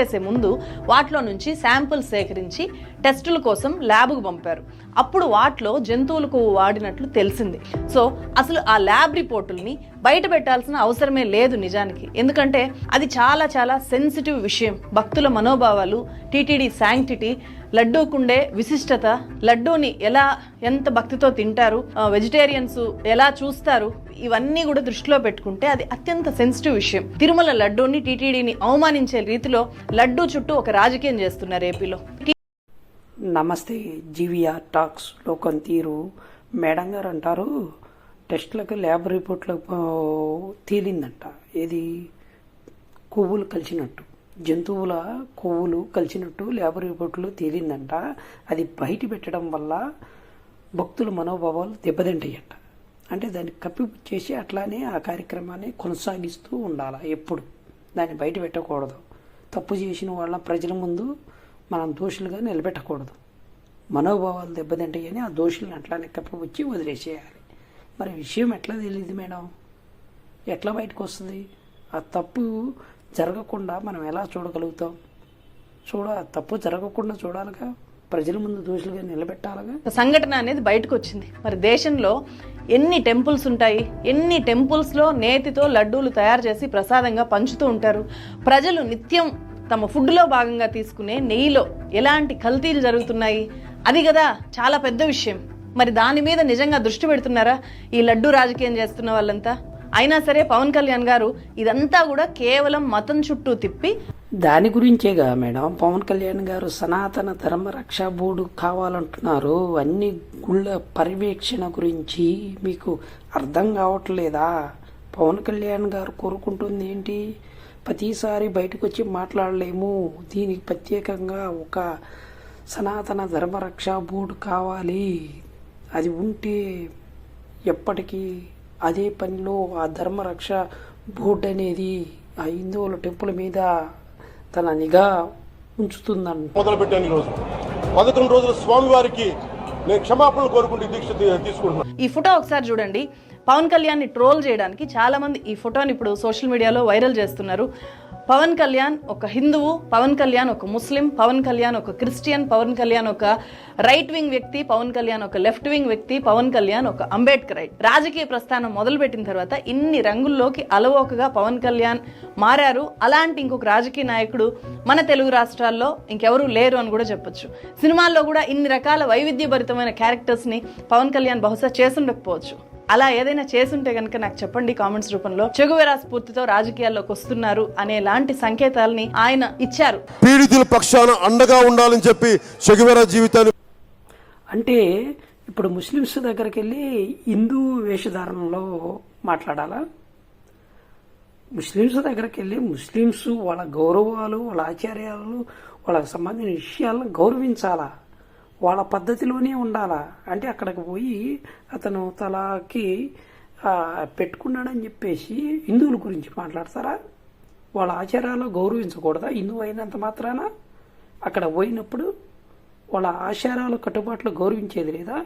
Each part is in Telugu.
చేసే ముందు వాటిలో నుంచి శాంపుల్ సేకరించి టెస్టుల కోసం ల్యాబ్కు పంపారు. అప్పుడు వాటిలో జంతువులకు వాడినట్లు తెలిసింది. సో అసలు ఆ ల్యాబ్ రిపోర్టుల్ని బయట పెట్టాల్సిన అవసరమే లేదు నిజానికి. ఎందుకంటే అది చాలా చాలా సెన్సిటివ్ విషయం. భక్తుల మనోభావాలు టీటీడీ శాంక్టిటీ లడ్డూకుండే విశిష్టత లడ్డూని ఎలా ఎంత భక్తితో తింటారు వెజిటేరియన్స్ ఎలా చూస్తారు ఇవన్నీ కూడా దృష్టిలో పెట్టుకుంటే అది అత్యంత సెన్సిటివ్ విషయం. తిరుమల లడ్డూని టీటీడీని అవమానించే రీతిలో లడ్డూ చుట్టూ ఒక రాజకీయం చేస్తున్నారు ఏపీలో. నమస్తే జీవీఆర్ టాక్స్ లోకం తీరు. మేడం గారు అంటారు టెస్ట్లకు ల్యాబ్ రిపోర్ట్లకు తేలిందంట. ఏది? కొవ్వులు కలిసినట్టు. జంతువుల కొవ్వులు కలిసినట్టు లేబర్ రిపోర్టులు తేలిందంట. అది బయట పెట్టడం వల్ల భక్తుల మనోభావాలు దెబ్బతింటాయంట. అంటే దాన్ని కప్పిపుచ్చేసి అట్లానే ఆ కార్యక్రమాన్ని కొనసాగిస్తూ ఉండాలి ఎప్పుడు? దాన్ని బయట పెట్టకూడదు. తప్పు చేసిన వాళ్ళ ప్రజల ముందు మనం దోషులుగా నిలబెట్టకూడదు. మనోభావాలు దెబ్బతింటాయని ఆ దోషులను అట్లానే కప్పిపుచ్చి వదిలేసేయాలి. మరి విషయం ఎట్లా తెలియదు మేడం? ఎట్లా బయటకు వస్తుంది ఆ తప్పు జరగకుండా మనం ఎలా చూడగలుగుతాం? చూడ తప్పు జరగకుండా చూడాలిగా? ప్రజల ముందు దోషులుగా నిలబెట్టాలిగా? సంఘటన అనేది బయటకు వచ్చింది మరి దేశంలో ఎన్ని టెంపుల్స్ ఉంటాయి? ఎన్ని టెంపుల్స్లో నేతితో లడ్డూలు తయారు చేసి ప్రసాదంగా పంచుతూ ఉంటారు? ప్రజలు నిత్యం తమ ఫుడ్లో భాగంగా తీసుకునే నెయ్యిలో ఎలాంటి కల్తీలు జరుగుతున్నాయి? అది కదా చాలా పెద్ద విషయం. మరి దాని మీద నిజంగా దృష్టి పెడుతున్నారా ఈ లడ్డు రాజకీయం చేస్తున్న వాళ్ళంతా? అయినా సరే పవన్ కళ్యాణ్ గారు ఇదంతా కూడా కేవలం మతం చుట్టూ తిప్పి దాని గురించేగా మేడం పవన్ కళ్యాణ్ గారు సనాతన ధర్మ రక్షా బోర్డు కావాలంటున్నారు. అన్ని గుళ్ళ పర్యవేక్షణ గురించి మీకు అర్థం కావట్లేదా? పవన్ కళ్యాణ్ గారు కోరుకుంటుంది ఏంటి? ప్రతిసారి బయటకు వచ్చి మాట్లాడలేము. దీనికి ప్రత్యేకంగా ఒక సనాతన ధర్మ రక్షా బోర్డు కావాలి. అది ఉంటే ఎప్పటికీ అదే పనిలో ఆ ధర్మరక్ష బోర్డు అనేది ఆ హిందువుల టెంపుల్ మీద తన నిఘా ఉంచుతుందంట మొదలు పెట్టాను ఈరోజు పదకొండు రోజులు స్వామివారికి నేను క్షమాపణలు కోరుకుంటూ ఈ దీక్ష తీసుకుంటున్నాను ఈ ఫోటో ఒకసారి చూడండి. పవన్ కళ్యాణ్ని ట్రోల్ చేయడానికి చాలా మంది ఈ ఫోటోని ఇప్పుడు సోషల్ మీడియాలో వైరల్ చేస్తున్నారు. పవన్ కళ్యాణ్ ఒక హిందువు పవన్ కళ్యాణ్ ఒక ముస్లిం పవన్ కళ్యాణ్ ఒక క్రిస్టియన్ పవన్ కళ్యాణ్ ఒక రైట్ వింగ్ వ్యక్తి పవన్ కళ్యాణ్ ఒక లెఫ్ట్ వింగ్ వ్యక్తి పవన్ కళ్యాణ్ ఒక అంబేద్కర్ రైట్ రాజకీయ ప్రస్థానం మొదలుపెట్టిన తర్వాత ఇన్ని రంగుల్లోకి అలవోకగా పవన్ కళ్యాణ్ మారారు. అలాంటి ఇంకొక రాజకీయ నాయకుడు మన తెలుగు రాష్ట్రాల్లో ఇంకెవరూ లేరు అని కూడా చెప్పొచ్చు. సినిమాల్లో కూడా ఇన్ని రకాల వైవిధ్యభరితమైన క్యారెక్టర్స్ని పవన్ కళ్యాణ్ బహుశా చేసుండకపోవచ్చు అలా ఏదైనా చేసుంటే కనుక నాకు చెప్పండి కామెంట్స్ రూపంలో. చెగువెరా స్ఫూర్తితో రాజకీయాల్లోకి వస్తున్నారు అనే లాంటి సంకేతాలని ఆయన ఇచ్చారు. పీడితుల పక్షాన అండగా ఉండాలని చెప్పి చెగువెర జీవితాన్ని అంటే ఇప్పుడు ముస్లిమ్స్ దగ్గరికి వెళ్ళి హిందూ వేషధారణలో మాట్లాడాలా? ముస్లిమ్స్ దగ్గరికి వెళ్ళి ముస్లిమ్స్ వాళ్ళ గౌరవాలు వాళ్ళ ఆచార్యాలు వాళ్ళకి సంబంధించిన విషయాలను గౌరవించాలా? వాళ్ళ పద్ధతిలోనే ఉండాలా? అంటే అక్కడికి పోయి అతను తలకి పెట్టుకున్నాడని చెప్పేసి హిందువుల గురించి మాట్లాడతారా? వాళ్ళ ఆచారాలు గౌరవించకూడదా? హిందువు అయినంత మాత్రాన అక్కడ పోయినప్పుడు వాళ్ళ ఆచారాలు కట్టుబాట్లు గౌరవించేది లేదా?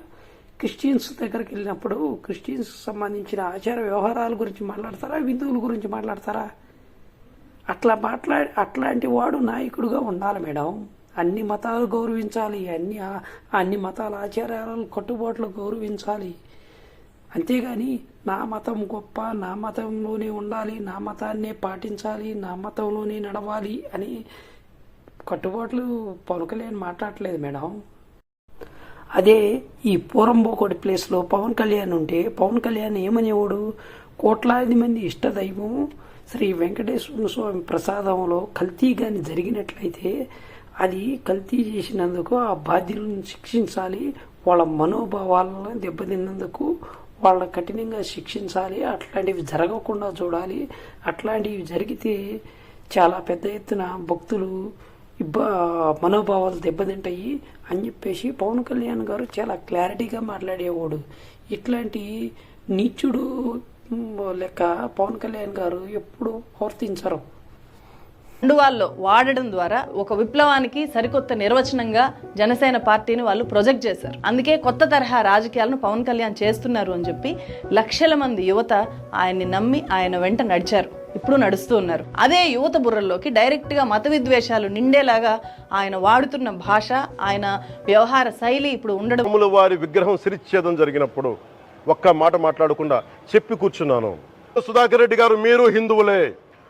క్రిస్టియన్స్ దగ్గరికి వెళ్ళినప్పుడు క్రిస్టియన్స్ సంబంధించిన ఆచార వ్యవహారాల గురించి మాట్లాడతారా? హిందువుల గురించి మాట్లాడతారా? అట్లా మాట్లా అట్లాంటి వాడు నాయకుడుగా ఉండాలి మేడం. అన్ని మతాలు గౌరవించాలి అన్ని అన్ని మతాల ఆచారాలు కట్టుబాట్లు గౌరవించాలి. అంతేగాని నా మతం గొప్ప నా మతంలోనే ఉండాలి నా మతాన్నే పాటించాలి నా మతంలోనే నడవాలి అని కట్టుబాట్లు పలుకలేని మాట్లాడలేదు మేడం. అదే ఈ పోరంబోకోడి ప్లేస్లో పవన్ కళ్యాణ్ ఉంటే పవన్ కళ్యాణ్ ఏమనేవాడు? కోట్లాది మంది ఇష్టదైవం శ్రీ వెంకటేశ్వర స్వామి ప్రసాదంలో కల్తీ కానీ జరిగినట్లయితే అది కల్తీ చేసినందుకు ఆ బాధ్యులను శిక్షించాలి వాళ్ళ మనోభావాలను దెబ్బతిన్నందుకు వాళ్ళ కఠినంగా శిక్షించాలి అట్లాంటివి జరగకుండా చూడాలి. అట్లాంటివి జరిగితే చాలా పెద్ద ఎత్తున భక్తులు ఇబ్బ మనోభావాలు దెబ్బతింటాయి అని చెప్పేసి పవన్ కళ్యాణ్ గారు చాలా క్లారిటీగా మాట్లాడేవాడు. ఇట్లాంటి నీచుడు లెక్క పవన్ కళ్యాణ్ గారు ఎప్పుడు ప్రవర్తించరు. కండువాల్లో వాడడం ద్వారా ఒక విప్లవానికి సరికొత్త నిర్వచనంగా జనసేన పార్టీని వాళ్ళు ప్రొజెక్ట్ చేశారు. అందుకే కొత్త తరహా రాజకీయాలను పవన్ కళ్యాణ్ చేస్తున్నారు అని చెప్పి లక్షల మంది యువత ఆయన్ని నమ్మి ఆయన వెంట నడిచారు. ఇప్పుడు నడుస్తూ ఉన్నారు. అదే యువత బుర్రల్లోకి డైరెక్ట్గా మత విద్వేషాలు నిండేలాగా ఆయన వాడుతున్న భాష ఆయన వ్యవహార శైలి ఇప్పుడు ఉండడం వారి విగ్రహం సిరిచ్ఛేదం జరిగినప్పుడు ఒక్క మాట మాట్లాడకుండా చెప్పి కూర్చున్నాను. సుధాకర్ రెడ్డి గారు మీరు హిందువులే.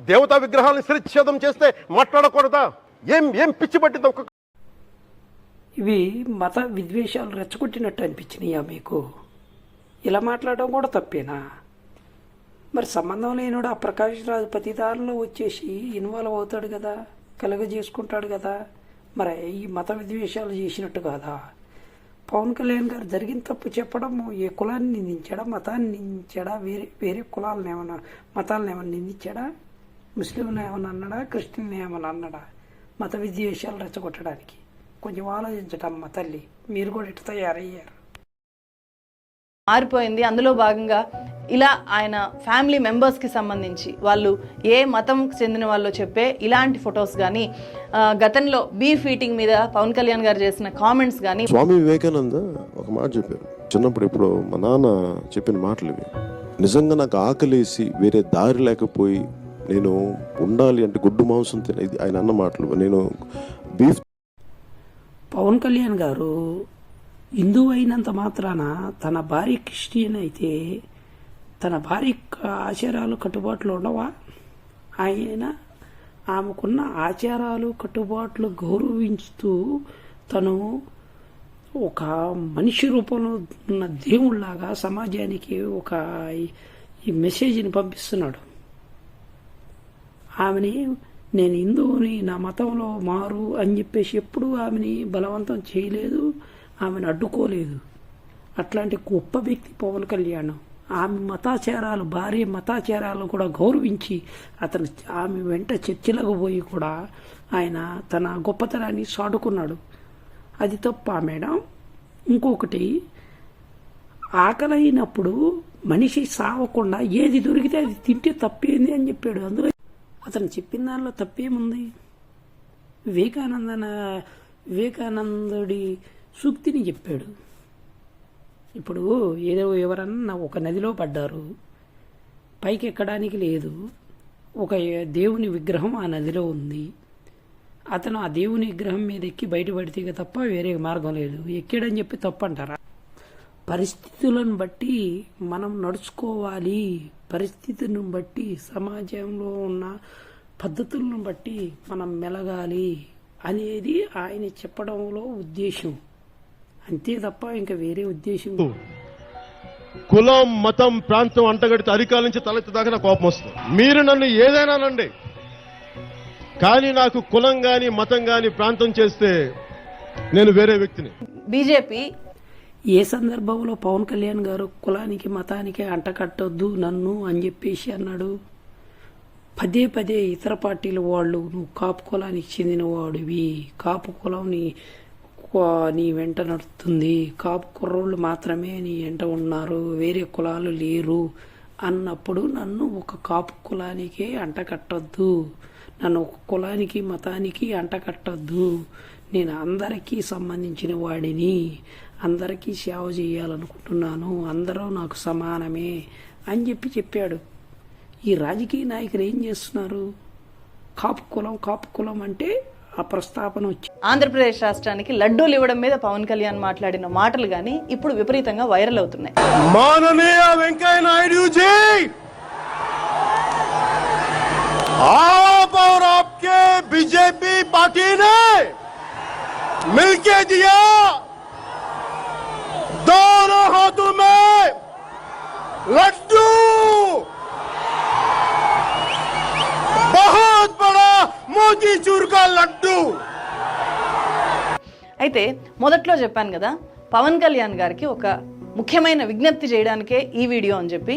దేవతా విగ్రహాలను శిరచ్ఛేదం చేస్తే మాట్లాడకూడదా? ఏం ఏం పిచ్చి పట్టింది ఇవి మత విద్వేషాలు రెచ్చగొట్టినట్టు అనిపించినాయా మీకు? ఇలా మాట్లాడడం కూడా తప్పేనా? మరి సంబంధం లేనుడు ఆ ప్రకాష్ రాజు పతిదారులో వచ్చేసి ఇన్వాల్వ్ అవుతాడు కదా? కలుగజేసుకుంటాడు కదా? మరి ఈ మత విద్వేషాలు చేసినట్టు కాదా? పవన్ కళ్యాణ్ గారు జరిగిన తప్పు చెప్పడం ఏ కులాన్ని నిందించాడా? మతాన్ని నిందించాడా? వేరే వేరే కులాలను ఏమన్నా మతాలను ఏమన్నా నిందించాడా? ముస్లింలను ఏమన్నా అన్నాడా క్రిస్టియన్లు ఏమన్నా అన్నాడా? మత విద్వేషాలు రెచ్చగొట్టడానికి. కొంచెం ఆలోచించటమ్మ తల్లి మీరు కూడా ఇటు తయారయ్యారు. మారిపోయింది. అందులో భాగంగా ఇలా ఆయన ఫ్యామిలీ మెంబర్స్కి సంబంధించి వాళ్ళు ఏ మతంకి చెందిన వాళ్ళు చెప్పే ఇలాంటి ఫొటోస్ కానీ గతంలో బీఫ్ ఈటింగ్ మీద పవన్ కళ్యాణ్ గారు చేసిన కామెంట్స్ కానీ స్వామి వివేకానంద ఒక మాట చెప్పారు. చిన్నప్పుడు ఇప్పుడు మా నాన్న చెప్పిన మాటలు ఇవి. నిజంగా నాకు ఆకలేసి వేరే దారి లేకపోయి నేను ఉండాలి అంటే గుడ్డు మాంసం తినేది ఆయన అన్న మాటలు. నేను బీఫ్ పవన్ కళ్యాణ్ గారు హిందువు అయినంత మాత్రాన తన భార్య క్రిస్టియన్ అయితే తన భార్య ఆచారాలు కట్టుబాట్లు ఉండవా? ఆయన ఆమెకున్న ఆచారాలు కట్టుబాట్లు గౌరవించుతూ తను ఒక మనిషి రూపంలో ఉన్న దేవుళ్ళాగా సమాజానికి ఒక ఈ మెసేజ్ని పంపిస్తున్నాడు. ఆమెని నేను హిందువుని నా మతంలో మారు అని చెప్పేసి ఎప్పుడూ ఆమెని బలవంతం చేయలేదు ఆమెను అడ్డుకోలేదు. అట్లాంటి గొప్ప వ్యక్తి పవన్ కళ్యాణ్. ఆమె మతాచారాలు భార్య మతాచారాలను కూడా గౌరవించి అతను ఆమె వెంట చర్చిలకు పోయి కూడా ఆయన తన గొప్పతనాన్ని సాడుకున్నాడు. అది తప్ప మేడం? ఇంకొకటి ఆకలైనప్పుడు మనిషి సావకుండా ఏది దొరికితే అది తింటే తప్పేంది అని చెప్పాడు. అందులో అతను చెప్పిన దానిలో తప్పేముంది? వివేకానందన? వివేకానందుడి సూక్తిని చెప్పాడు. ఇప్పుడు ఏదో ఎవరన్నా ఒక నదిలో పడ్డారు. పైకి ఎక్కడానికి లేదు. ఒక దేవుని విగ్రహం ఆ నదిలో ఉంది. అతను ఆ దేవుని విగ్రహం మీద ఎక్కి బయటపడితే తప్ప వేరే మార్గం లేదు. ఎక్కాడని చెప్పి తప్పు అంటారా పరిస్థితులను బట్టి మనం నడుచుకోవాలి. పరిస్థితులను బట్టి సమాజంలో ఉన్న పద్ధతులను బట్టి మనం మెలగాలి అనేది ఆయన చెప్పడంలో ఉద్దేశం. అంతే తప్ప ఇంకా వేరే ఉద్దేశం కులం మతం ప్రాంతం అంటగడితే అధికారుల నుంచి తలెత్తుదాకా నాకు కోపం వస్తుంది. మీరు నన్ను ఏదైనానండి కానీ నాకు కులం గాని మతం గాని ప్రాంతం చేస్తే నేను వేరే వ్యక్తిని. బీజేపీ ఏ సందర్భంలో పవన్ కళ్యాణ్ గారు కులానికి మతానికి అంటకట్టొద్దు నన్ను అని చెప్పేసి అన్నాడు. పదే పదే ఇతర పార్టీల వాళ్ళు నువ్వు కాపు కులానికి చెందినవాడివి. కాపు కులం నీ నీ వెంట నడుస్తుంది. కాపు కుర్రోళ్ళు మాత్రమే నీ వెంట ఉన్నారు. వేరే కులాలు లేరు. అన్నప్పుడు నన్ను ఒక కాపు కులానికే అంటకట్టద్దు. నన్ను ఒక కులానికి మతానికి అంటకట్టద్దు. నేను అందరికీ సంబంధించిన వాడిని అందరికీ సేవ చేయాలనుకుంటున్నాను అందరూ నాకు సమానమే అని చెప్పి చెప్పాడు ఈ రాజకీయ నాయకులు ఏం చేస్తున్నారు కాపు కులం కాపు కులం అంటే ఆ ప్రస్తాపన వచ్చి ఆంధ్రప్రదేశ్ రాష్ట్రానికి లడ్డూలు ఇవ్వడం మీద పవన్ కళ్యాణ్ మాట్లాడిన మాటలు కానీ ఇప్పుడు విపరీతంగా వైరల్ అవుతున్నాయి माननीय वेंकैया नायडू जी आप और आपके बीजेपी पार्टी ने मिलके दिया दोनों हाथों में लड्डू बहुत बड़ा मोती चूर का लड्डू అయితే మొదట్లో చెప్పాను కదా పవన్ కళ్యాణ్ గారికి ఒక ముఖ్యమైన విజ్ఞప్తి చేయడానికే ఈ వీడియో అని చెప్పి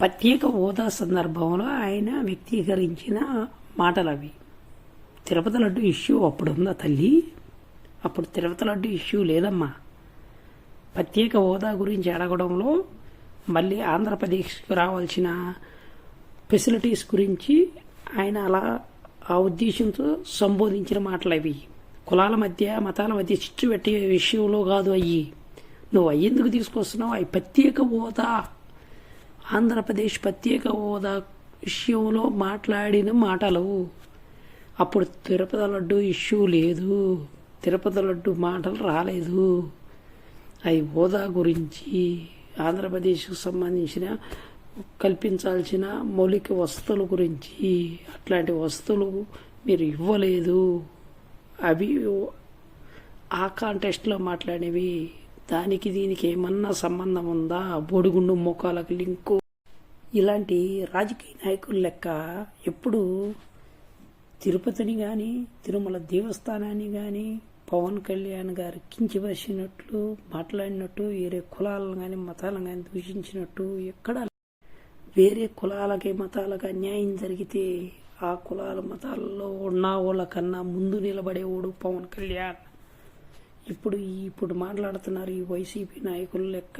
ప్రత్యేక హోదా సందర్భంలో ఆయన వ్యక్తీకరించిన మాటలు అవి తిరుపతి లడ్డు ఇష్యూ అప్పుడు ఉందా తల్లి? అప్పుడు తిరుపతి లడ్డు ఇష్యూ లేదమ్మా. ప్రత్యేక హోదా గురించి అడగడంలో మళ్ళీ ఆంధ్రప్రదేశ్కి రావాల్సిన ఫెసిలిటీస్ గురించి ఆయన అలా ఆ ఉద్దేశంతో సంబోధించిన మాటలు అవి. కులాల మధ్య మతాల మధ్య చిచ్చు పెట్టే విషయంలో కాదు అయ్యి. నువ్వు అయ్యేందుకు తీసుకొస్తున్నావు? అవి ప్రత్యేక హోదా. ఆంధ్రప్రదేశ్ ప్రత్యేక హోదా విషయంలో మాట్లాడిన మాటలు. అప్పుడు తిరుపతి లడ్డు ఇష్యూ లేదు. తిరుపతి లడ్డు మాటలు రాలేదు. అవి హోదా గురించి ఆంధ్రప్రదేశ్కు సంబంధించిన కల్పించాల్సిన మౌలిక వసతుల గురించి అట్లాంటి వసతులు మీరు ఇవ్వలేదు. అవి ఆ కాంటెస్ట్లో మాట్లాడేవి దానికి దీనికి ఏమన్నా సంబంధం ఉందా? బోడిగుండు మోకాలకు లింకు. ఇలాంటి రాజకీయ నాయకుల లెక్క ఎప్పుడు తిరుపతిని కానీ తిరుమల దేవస్థానాన్ని కానీ పవన్ కళ్యాణ్ గారు కించిపరిచినట్లు మాట్లాడినట్టు వేరే కులాలను కానీ మతాలను కానీ దూషించినట్టు ఎక్కడ వేరే కులాలకి మతాలకు అన్యాయం జరిగితే ఆ కులాల మతాలలో ఉన్న వాళ్ళ కన్నా ముందు నిలబడేవాడు పవన్ కళ్యాణ్. ఇప్పుడు ఇప్పుడు మాట్లాడుతున్నారు ఈ వైసీపీ నాయకులు లెక్క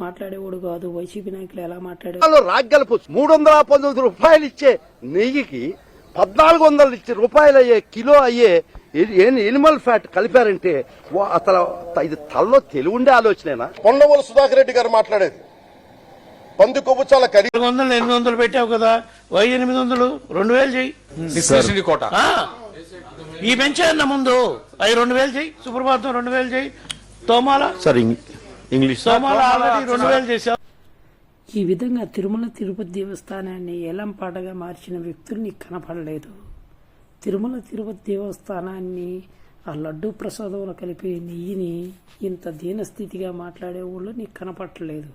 మాట్లాడేవాడు కాదు. వైసీపీ నాయకులు ఎలా మాట్లాడే రాజ్యాలు మూడు వందల పంతొమ్మిది రూపాయలు ఇచ్చే నెయ్యికి పద్నాలుగు వందలు ఇచ్చే రూపాయలు అయ్యే కిలో అయ్యే ఎనిమల్ ఫ్యాట్ కలిపారంటే వా- అసలు ఇది తల్లో తెలివుండే ఆలోచనేనా? కొండవోలు సుధాకర్ రెడ్డి గారు మాట్లాడేది. పంది కొవ్వు చాలా ఖరీదు వందలు ఎనిమిది వందలు పెట్టావు కదా వై ఎనిమిది వందలు? రెండు వేలు చెయ్యి. డిస్కషన్ కోట. ఆ, ఈ పెంచే అన్న ముందు అవి రెండు వేలు చెయ్యి. సుప్రభాతం రెండు వేలు చెయ్యి. తోమాల సార్ ఇంగ్లీష్. తోమాల ఆల్రెడీ రెండు వేలు చేశావు. ఈ విధంగా తిరుమల తిరుపతి దేవస్థానాన్ని ఏలంపాటగా మార్చిన వ్యక్తులు నీకు కనపడలేదు. తిరుమల తిరుపతి దేవస్థానాన్ని ఆ లడ్డు ప్రసాదంలో కలిపే నెయ్యిని ఇంత దీనస్థితిగా మాట్లాడేవాళ్ళు నీకు కనపట్టలేదు.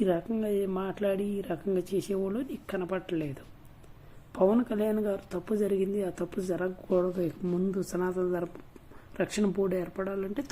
ఈ రకంగా మాట్లాడి ఈ రకంగా చేసేవాళ్ళు నీకు కనపట్టలేదు. పవన్ కళ్యాణ్ గారు తప్పు జరిగింది. ఆ తప్పు జరగకూడదు. ముందు సనాతన ధర్మ రక్షణ బోర్డు ఏర్పడాలంటే